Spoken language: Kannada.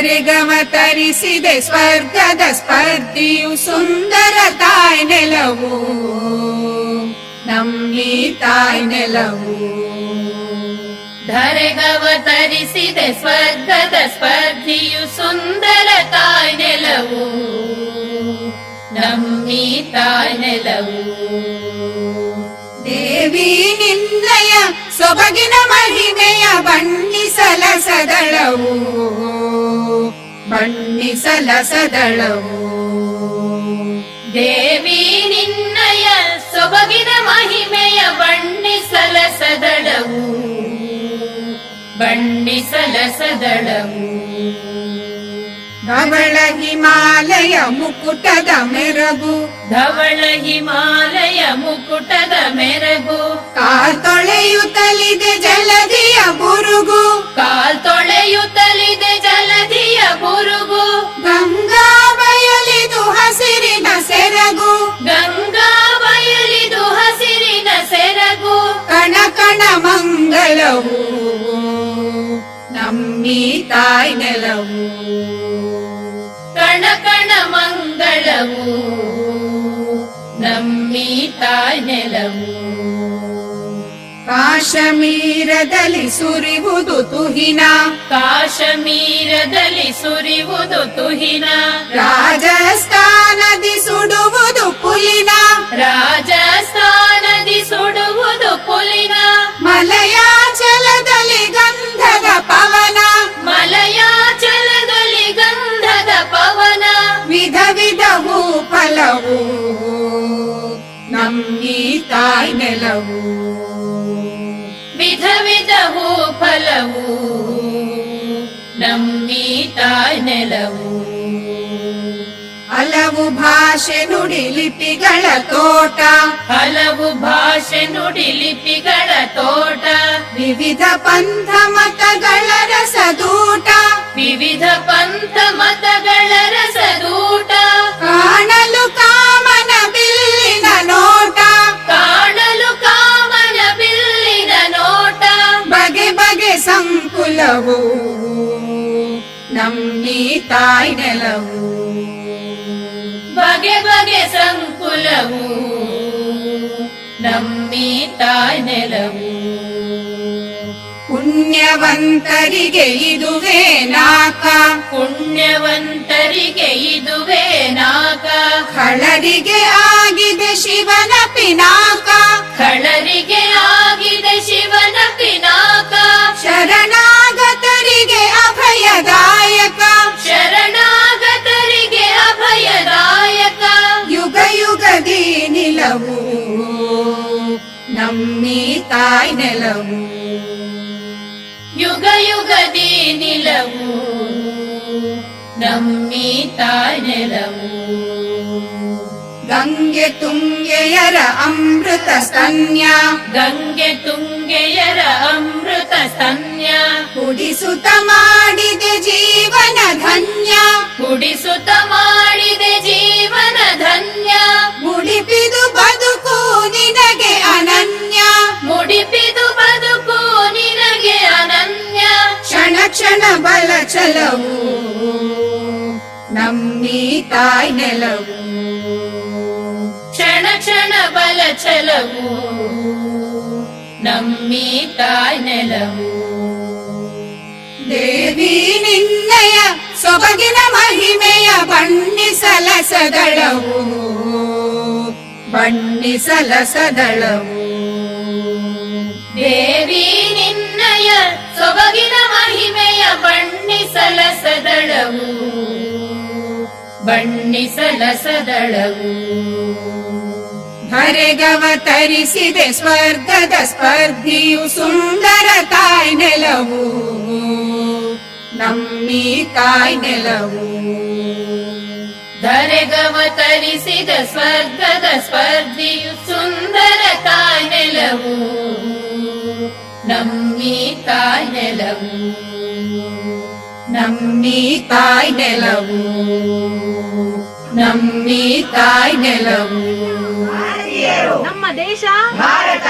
ಧರೆಗವ ತರಿಸಿದೆ ಸ್ವರ್ಗದ ಸ್ಪರ್ಧಿಯು ಸುಂದರ ತಾಯ್ ನೆಲವು. ನಮ್ಮಿ ತಾಯ್ ನೆಲವು. ಧರೆಗವ ತರಿಸಿದೆ ಸ್ವರ್ಗದ ಸ್ಪರ್ಧಿಯು ಸುಂದರ ತಾಯ್ ನೆಲವು. ನಮ್ಮಿ ತಾಯ್ ನೆಲವು. ದೇವಿ ನಿನ್ನಯ ಸೊಬಗಿನ ಮಹಿಮೆಯ ಬಣ್ಣಿಸಲ ಬಣ್ಣಿಸಲ ಸದಳವು ದೇವಿ ನಿನ್ನಯ ಸೊಬಗಿನ ಮಹಿಮೆಯ ಬಣ್ಣಿಸಲಸದಳವು. ಬಣ್ಣಿಸಲಸದಳವು. ಬಣ್ಣಿಸಲ ಸದಳವು ಧವಳ ಹಿಮಾಲಯ ಮುಕುಟದ ಮೆರಗು. ಧವಳ ಹಿಮಾಲಯ ಮುಕುಟದ ಮೆರಗು. ಕಾತೊಳೆಯುತ್ತಲಿದೆ ಗಂಗಾ ಬಯಲಿದು ಹಸಿರಿನ ಸೆರಗು. ಕಣ ಕಣ ಮಂಗಳವು ನಮ್ಮಿ ತಾಯಿ ನೆಲವು. ಕಣ ಕಣ ಮಂಗಳವು ನಮ್ಮಿ ತಾಯಿ ನೆಲವು. ಕಾಶ್ಮೀರದಲ್ಲಿ ಸುರಿವುದು ತುಹಿನ ಕಾಶ್ಮೀರದಲ್ಲಿ ಸುರಿವುದು ತುಹಿನ. ರಾಜಸ್ಥಾನದಿ ತಾಯ್ ನೆಲವು ವಿಧ ವಿಧ ಹೂ ಫಲವು ನಮ್ಮಿ ತಾಯ್ ನೆಲವು ಹಲವು ಭಾಷೆ ನುಡಿ ಲಿಪಿಗಳ ತೋಟ ಹಲವು ಭಾಷೆ ನುಡಿ ಲಿಪಿಗಳ ತೋಟ ವಿವಿಧ ಪಂಥ ಮತಗಳ ರಸದೂಟ ವಿವಿಧ ಪಂಥ ಮತಗಳ ರಸದೂಟ ನಮ್ಮಿ ತಾಯ್ ನೆಲವು ಬಗೆ ಬಗೆ ಸಂಕುಲವು ನಮ್ಮಿ ತಾಯ್ ನೆಲವು ಪುಣ್ಯವಂತರಿಗೆ ಇದುವೇ ನಾಕ ಪುಣ್ಯವಂತರಿಗೆ ಇದುವೇ ನಾಕ ಖಳರಿಗೆ ಆಗಿದೆ ಶಿವನ ನಮ್ಮಿ ತಾಯ್ ನೆಲವು. ಯುಗ ಯುಗದಿ ನಿಲವು. ನಮ್ಮಿ ತಾಯ್ ನೆಲವು. ಗಂಗೆ ತುಂಗೆಯರ ಅಮೃತ ಸ್ತನ್ಯ. ಗಂಗೆ ತುಂಗೆಯರ ಅಮೃತ ಸ್ತನ್ಯ. ಕುಡಿಸುತ ಮಾಡಿದೆ ಜೀವನ ಧನ್ಯ. ಕುಡಿಸುತ್ತ ನಮ್ಮಿ ತಾಯ್ ನೆಲವು. ಕ್ಷಣ ಕ್ಷಣ ಬಲ ಛಲವು ನಮ್ಮಿ ತಾಯ್ ನೆಲವು. ದೇವಿ ನಿನ್ನಯ ಸೊಬಗಿನ ಮಹಿಮೆಯ ಬಣ್ಣಿಸಲ ಸದಳವು ಬಣ್ಣಿಸಲ ಸದಳವು ದೇವಿ ನಿನ್ನಯ ಸೊಬಗಿನ ಮಹಿಮೆಯ ಬಣ್ಣಿಸಲ ಬಣ್ಣಿಸಲ ಸದಳವು ಧರೆಗವ ತರಿಸಿದೆ ಸ್ವರ್ಗದ ಸ್ಪರ್ಧಿಯು ಸುಂದರ ತಾಯ್ ನೆಲವು. ನಮ್ಮಿ ತಾಯ್ ನೆಲವು. ಧರೆಗವತರಿಸಿದ ಸ್ವರ್ಗದ ಸ್ಪರ್ಧಿಯು ಸುಂದರ ತಾಯ್ ನೆಲವು. ನಮ್ಮಿ ತಾಯ್ ನೆಲವು. ನಮ್ಮಿ ತಾಯ್ ನೆಲವು ನಮ್ಮಿ ತಾಯ್ ನೆಲವು ನಮ್ಮ ದೇಶ ಭಾರತ